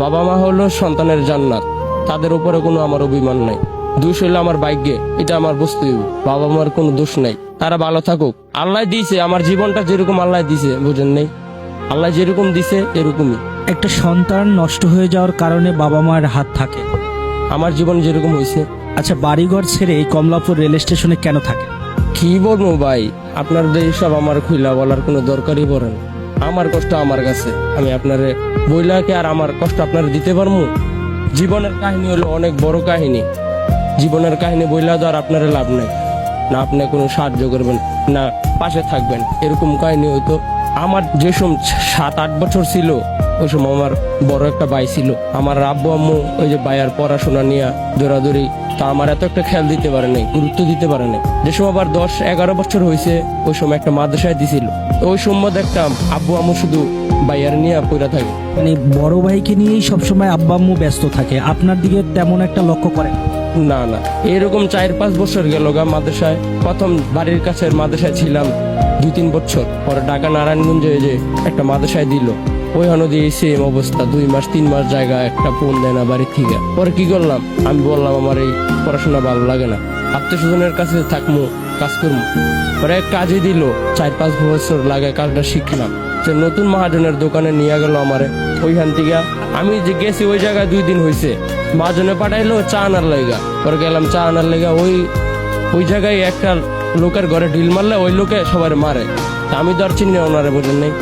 বাবা মা হলো সন্তানের জান্নাত। তাদের উপরে কোনো আমার অভিমান নাই। দোষ হইল আমার ভাগ্যে এটা আমার বুঝতে হইব বাবা মার কোনো দোষ নাই। তারা ভালো থাকুক। আল্লাহ দিয়েছে আমার জীবনটা যেরকম আল্লাহ দিছে বুঝেন নেই? আল্লাহ যেরকম দিছে এরকমই। একটা সন্তান নষ্ট হয়ে যাওয়ার কারণে বাবা মায়ের হাত থাকে। আমার জীবন যেরকম হয়েছে। আচ্ছা বাড়িঘর ছেড়ে এই কমলাপুর রেল স্টেশনে কেন থাকে কি বলব ভাই? আপনাদের সব আমার খুইলা বলার কোনো দরকারই পড়ে না। আমার কষ্ট আমার কাছে। আমি আপনারে বইলাকে আর আমার কষ্ট আপনারা দিতে পারব জীবনের কাহিনী হলো অনেক বড় কাহিনী। জীবনের কাহিনী বইলা তো আর আপনারা লাভ নাই। না আপনি কোনো সাহায্য করবেন, না পাশে থাকবেন। এরকম কাহিনী হয়তো আমার যে সম সাত, আট বছর ছিল ওই সময় আমার বড় একটা ভাই ছিল। আমার আব্বু আম্মু ওই যে ভাইয়ার পড়াশোনা নিয়ে দৌড়াদৌড়ি তা আমার এত একটা খেয়াল দিতে পারে নাই গুরুত্ব দিতে পারে নাই। যে সময় আবার দশ এগারো বছর হয়েছে ওই সময় একটা মাদ্রাসায় দিছিল। ওই সময় দেখতাম আব্বু আম্মু শুধু ভাইয়ার নিয়ে পড়া থাকে। মানে বড় ভাইকে নিয়েই সবসময় আব্বা আম্মু ব্যস্ত থাকে আপনার দিকে তেমন একটা লক্ষ্য করে না। না না এরকম চার পাঁচ বছর গেল গা মাদ্রাসায়। প্রথম বাড়ির কাছের মাদ্রাসায় ছিলাম দুই তিন বছর। পরে ঢাকা নারায়ণগঞ্জে যে একটা মাদ্রাসায় দিল। ওই নদী সেম অবস্থা, দুই মাস, তিন মাস জায়গা, একটা ফোন দেয় না বাড়ির থেকে। পরে কি করলাম? আমি বললাম, আমার এই পড়াশোনা ভালো লাগে না। আত্মীয় স্বজনের কাছে থাকব কাজ করব পরে কাজে দিল, চার পাঁচ বছর লাগে কাজটা শিখলাম। যে নতুন মহাজনের দোকানে নিয়ে গেল আমারে। ওইখান থেকে আমি যে গেছি ওই জায়গায় দুই দিন হয়েছে মহাজনে পাঠাইলো চা আনার লাইগা। পরে গেলাম, চা আনার লাইগা ওই ওই জায়গায় একটা লোকের ঘরে ঢিল মারলে ওই লোকে সবার মারে। আমি তো আর চিনি ওনারে বোঝেন নাই।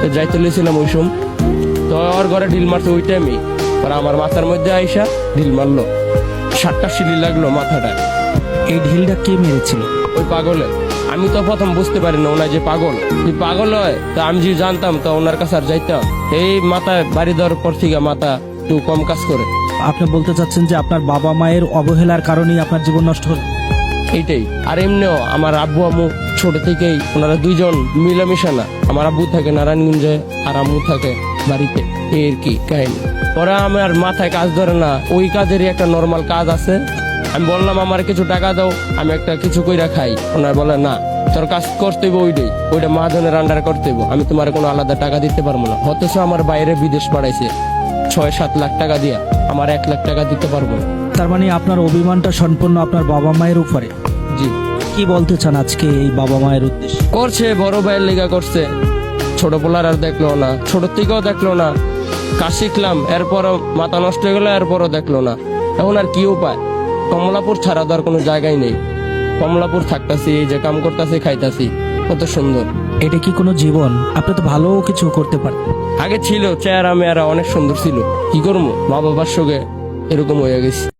তো যাই চলেছিলাম ওই সময়। তো ওর ঘরে ঢিল মারছে ওই টাইমে পরে আমার মাথার মধ্যে আইসা ঢিল মারলো। সাতটা সিলি লাগল মাথাটায়। এই ঢিলটা কে মেরেছিল? ওই পাগলে। আমি তো প্রথম বুঝতে পারি না ওনার যে পাগল। যদি পাগল হয় তা আমি যে জানতাম তো ওনার কাছে আর যাইতাম। এই মাথায় বাড়ি দেওয়ার পর থেকে মাথা একটু কম কাজ করে। আপনি বলতে চাচ্ছেন যে আপনার বাবা মায়ের অবহেলার কারণেই আপনার জীবন নষ্ট হলো? এইটাই। আর এমনিও আমার আব্বু আম্মু ছোট থেকেই ওনারা দুইজন মিলামিশা না আমার আব্বু থাকে নারায়ণগঞ্জে আর আম্মু থাকে বাড়িতে। এই আর কি কাহিনী? ওরা আমার মাথায় কাজ ধরে না ওই কাজেরই একটা নর্মাল কাজ আছে। আমি বললাম আমার কিছু টাকা দাও আমি একটা কিছু কইরা খাই। ওনার বলে না তোর কাজ করতে হইব ওইটাই ওইটা মহাজনের আন্ডার করতে আমি তোমার কোনো আলাদা টাকা দিতে পারব না। অথচ আমার বাইরে বিদেশ পাঠাইছে ছয় সাত লাখ টাকা দিয়া। আমার এক লাখ টাকা দিতে পারব না। তার মানে আপনার অভিমানটা সম্পূর্ণ আপনার বাবা মায়ের উপরে। জি। কি বলতে চান আজকে এই বাবা মায়ের উদ্দেশ্যে? করছে বড় ভাইয়ের লেগা করছে। ছোট পোলার আর দেখল না। ছোট থেকেও দেখল না। কাজ শিখলাম এরপরও মাথা নষ্ট হয়ে গেলো এরপরও দেখল না। এখন আর কি উপায়? কমলাপুর ছাড়া তো আর কোনো জায়গায় নেই। কমলাপুর থাকতাছি এই যে কাম করতেছি খাইতাছি। কত সুন্দর। এটা কি কোনো জীবন? আপনি তো ভালো কিছু করতে পারতেন। আগে ছিল চেহারা মেয়ারা অনেক সুন্দর ছিল। কি করব? মা বাবার সঙ্গে এরকম হয়ে গেছে।